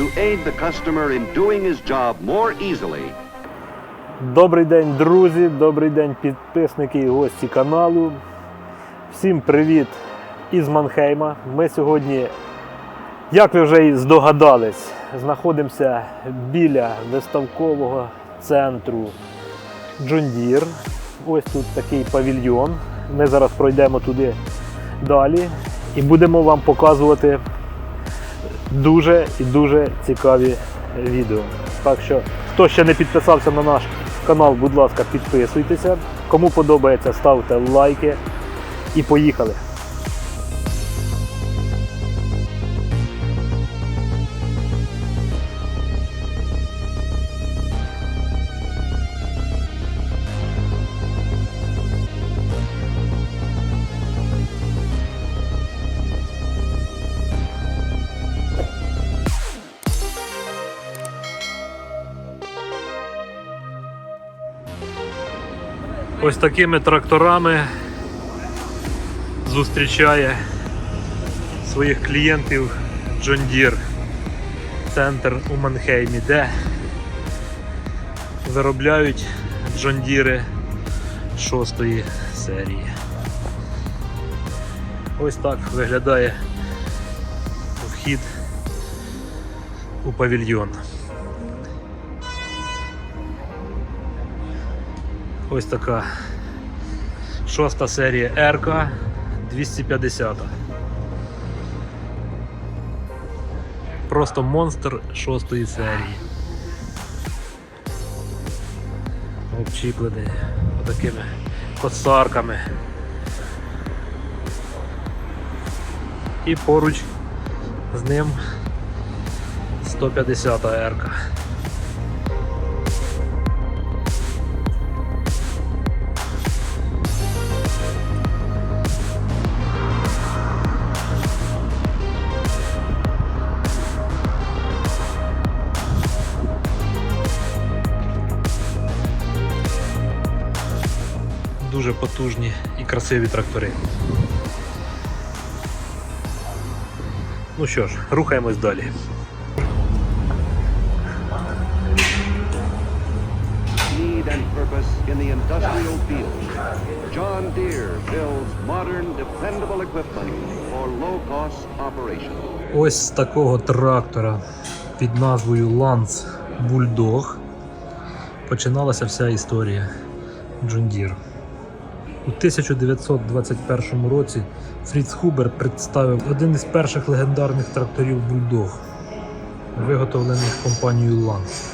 to aid the customer in doing his job more easily. Добрий день, друзі, добрий день, підписники і гості каналу. Всім привіт із Манхейма. Ми сьогодні, як ви вже і здогадались, знаходимося біля виставкового центру Джондір. Ось тут такий павільйон. Ми зараз пройдемо туди далі і будемо вам показувати дуже і дуже цікаві відео. Так що, хто ще не підписався на наш канал, будь ласка, підписуйтеся. Кому подобається, ставте лайки і поїхали. Ось такими тракторами зустрічає своїх клієнтів John Deere центр у Манхеймі, де виробляють John Deere шостої серії. Ось так виглядає вхід у павільйон. Ось така шоста серія РК 250. Просто монстр шостої серії. Обчіплений отакими косарками. І поруч з ним 150 РК. Дуже потужні і красиві трактори. Ну що ж, рухаємось далі. Need and purpose in the industrial field. John Deere builds modern, dependable equipment for low-cost operation. Ось з такого трактора під назвою Lance Bulldog починалася вся історія John Deere. У 1921 році Фріц Хубер представив один із перших легендарних тракторів Bulldog, виготовлених компанією Lance.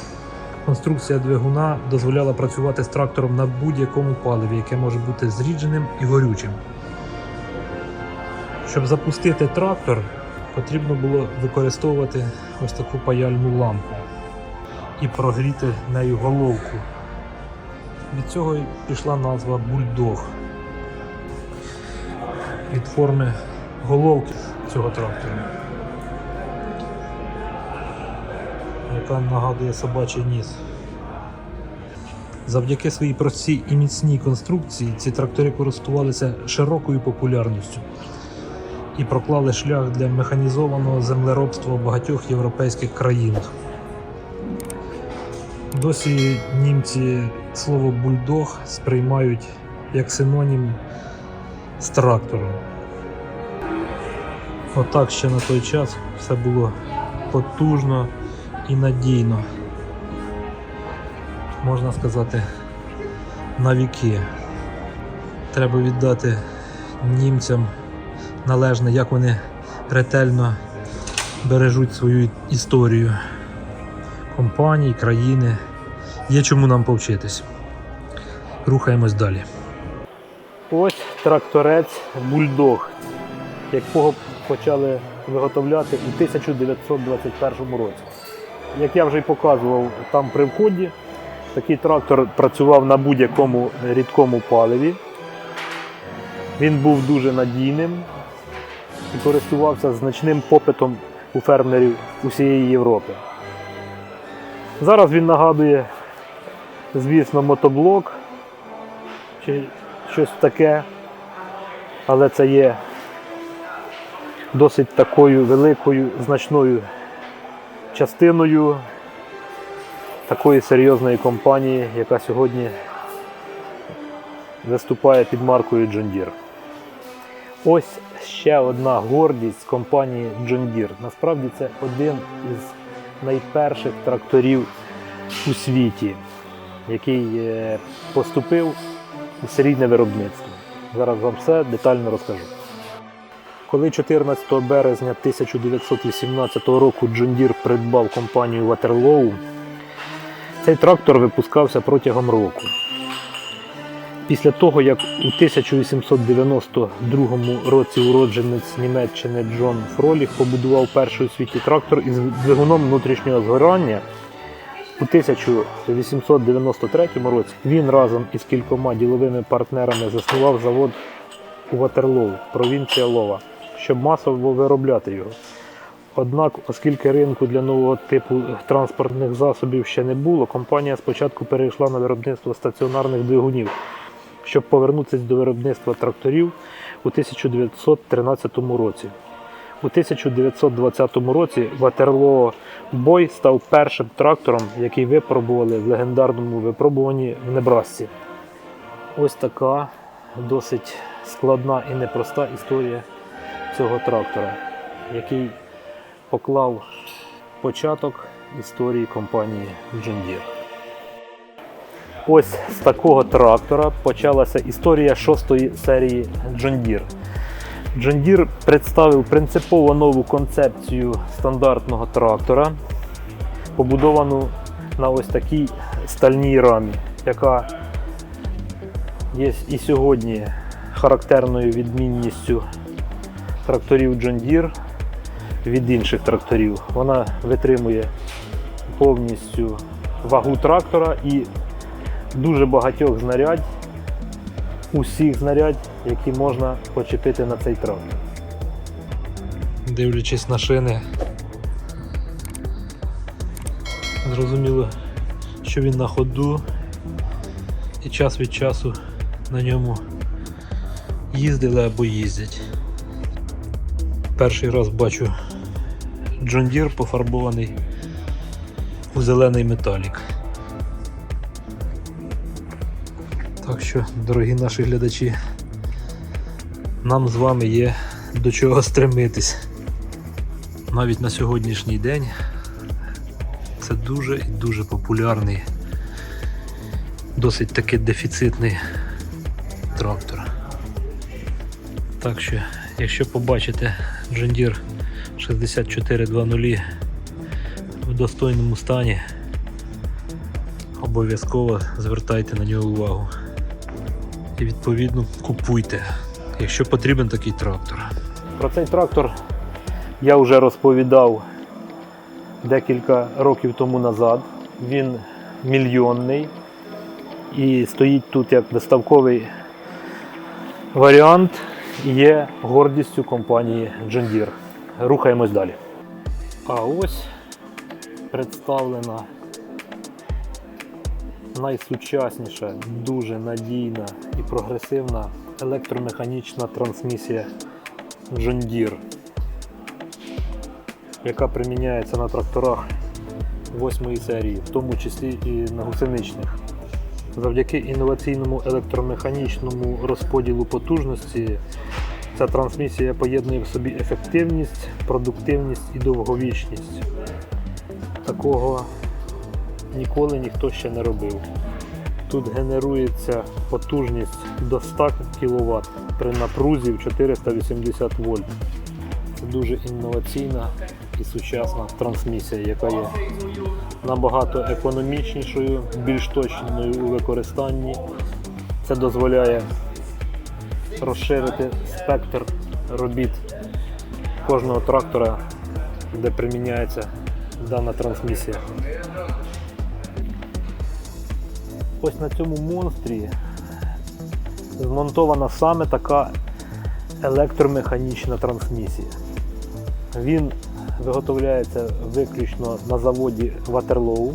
Конструкція двигуна дозволяла працювати з трактором на будь-якому паливі, яке може бути зрідженим і горючим. Щоб запустити трактор, потрібно було використовувати ось таку паяльну лампу і прогріти нею головку. Від цього і пішла назва бульдог від форми головки цього трактора, яка нагадує собачий ніс. Завдяки своїй простій і міцній конструкції ці трактори користувалися широкою популярністю і проклали шлях для механізованого землеробства в багатьох європейських країнах. Досі німці слово бульдог сприймають як синонім з трактором. Отак ще на той час все було потужно і надійно. Можна сказати, на віки. Треба віддати німцям належне, як вони ретельно бережуть свою історію компаній, країни. Є чому нам повчитись. Рухаємось далі. Ось тракторець бульдог, якого почали виготовляти у 1921 році. Як я вже й показував там при вході, такий трактор працював на будь-якому рідкому паливі. Він був дуже надійним і користувався значним попитом у фермерів усієї Європи. Зараз він нагадує, звісно, мотоблок чи щось таке, але це є досить такою великою значною частиною такої серйозної компанії, яка сьогодні виступає під маркою John Deere. Ось ще одна гордість компанії John Deere. Насправді це один із найперших тракторів у світі, який е, поступив серійне виробництво. Зараз вам все детально розкажу. Коли 14 березня 1918 року Deere придбав компанію Waterloo, цей трактор випускався протягом року. Після того, як у 1892 році уродженець Німеччини Джон Фроліх побудував перший у світі трактор із двигуном внутрішнього згорання, у 1893 році він разом із кількома діловими партнерами заснував завод у Ватерлоу, провінція Лова, щоб масово виробляти його. Однак, оскільки ринку для нового типу транспортних засобів ще не було, компанія спочатку перейшла на виробництво стаціонарних двигунів, щоб повернутися до виробництва тракторів у 1913 році. У 1920 році Ватерлоо Бой став першим трактором, який випробували в легендарному випробуванні в Небрасці. Ось така досить складна і непроста історія цього трактора, який поклав початок історії компанії John Deere. Ось з такого трактора почалася історія шостої серії John Deere. John Deere представив принципово нову концепцію стандартного трактора, побудовану на ось такій стальній рамі, яка є і сьогодні характерною відмінністю тракторів John Deere від інших тракторів. Вона витримує повністю вагу трактора і дуже багатьох знарядь, усіх знарядь, які можна почепити на цей трактор. Дивлячись на шини, зрозуміло, що він на ходу і час від часу на ньому їздили або їздять. Перший раз бачу Deere пофарбований у зелений металік. Так що, дорогі наші глядачі, нам з вами є до чого стремитись. Навіть на сьогоднішній день це дуже і дуже популярний, досить таки дефіцитний трактор. Так що, якщо побачите Deere 6420 в достойному стані, обов'язково звертайте на нього увагу і відповідно купуйте, якщо потрібен такий трактор. Про цей трактор я вже розповідав декілька років тому назад. Він мільйонний і стоїть тут як виставковий варіант є гордістю компанії John Deere. Рухаємось далі. А ось представлена найсучасніша, дуже надійна і прогресивна електромеханічна трансмісія John Deere, яка приміняється на тракторах 8 серії, в тому числі і на гусеничних. Завдяки інноваційному електромеханічному розподілу потужності ця трансмісія поєднує в собі ефективність, продуктивність і довговічність. Такого ніколи ніхто ще не робив. Тут генерується потужність до 100 кВт при напрузі в 480 вольт. Це дуже інноваційна і сучасна трансмісія, яка є набагато економічнішою, більш точною у використанні. Це дозволяє розширити спектр робіт кожного трактора, де приміняється дана трансмісія. Ось на цьому монстрі змонтована саме така електромеханічна трансмісія. Він виготовляється виключно на заводі Waterloo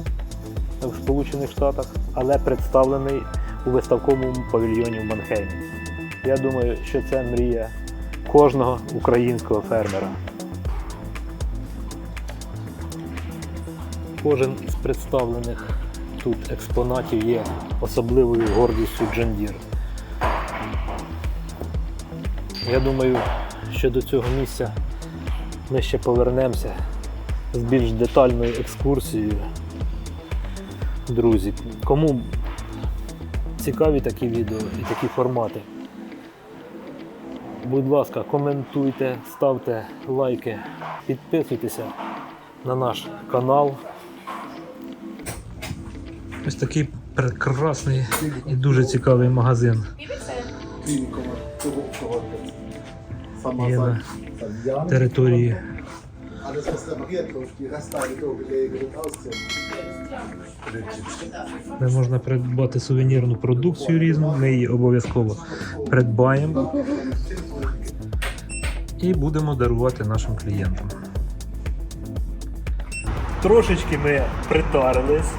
в Сполучених Штатах, але представлений у виставковому павільйоні в Манхеймі. Я думаю, що це мрія кожного українського фермера. Кожен із представлених тут експонатів є особливою гордістю Deere. Я думаю, що до цього місця ми ще повернемося з більш детальною екскурсією. Друзі, кому цікаві такі відео і такі формати, будь ласка, коментуйте, ставте лайки, підписуйтеся на наш канал. Ось такий прекрасний і дуже цікавий магазин. Є на території де можна придбати сувенірну продукцію різну. Ми її обов'язково придбаємо і будемо дарувати нашим клієнтам. Трошечки ми притарились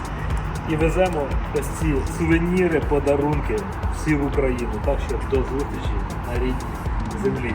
і веземо ось ці сувеніри, подарунки всі в Україну. Так що до зустрічі на рідній землі.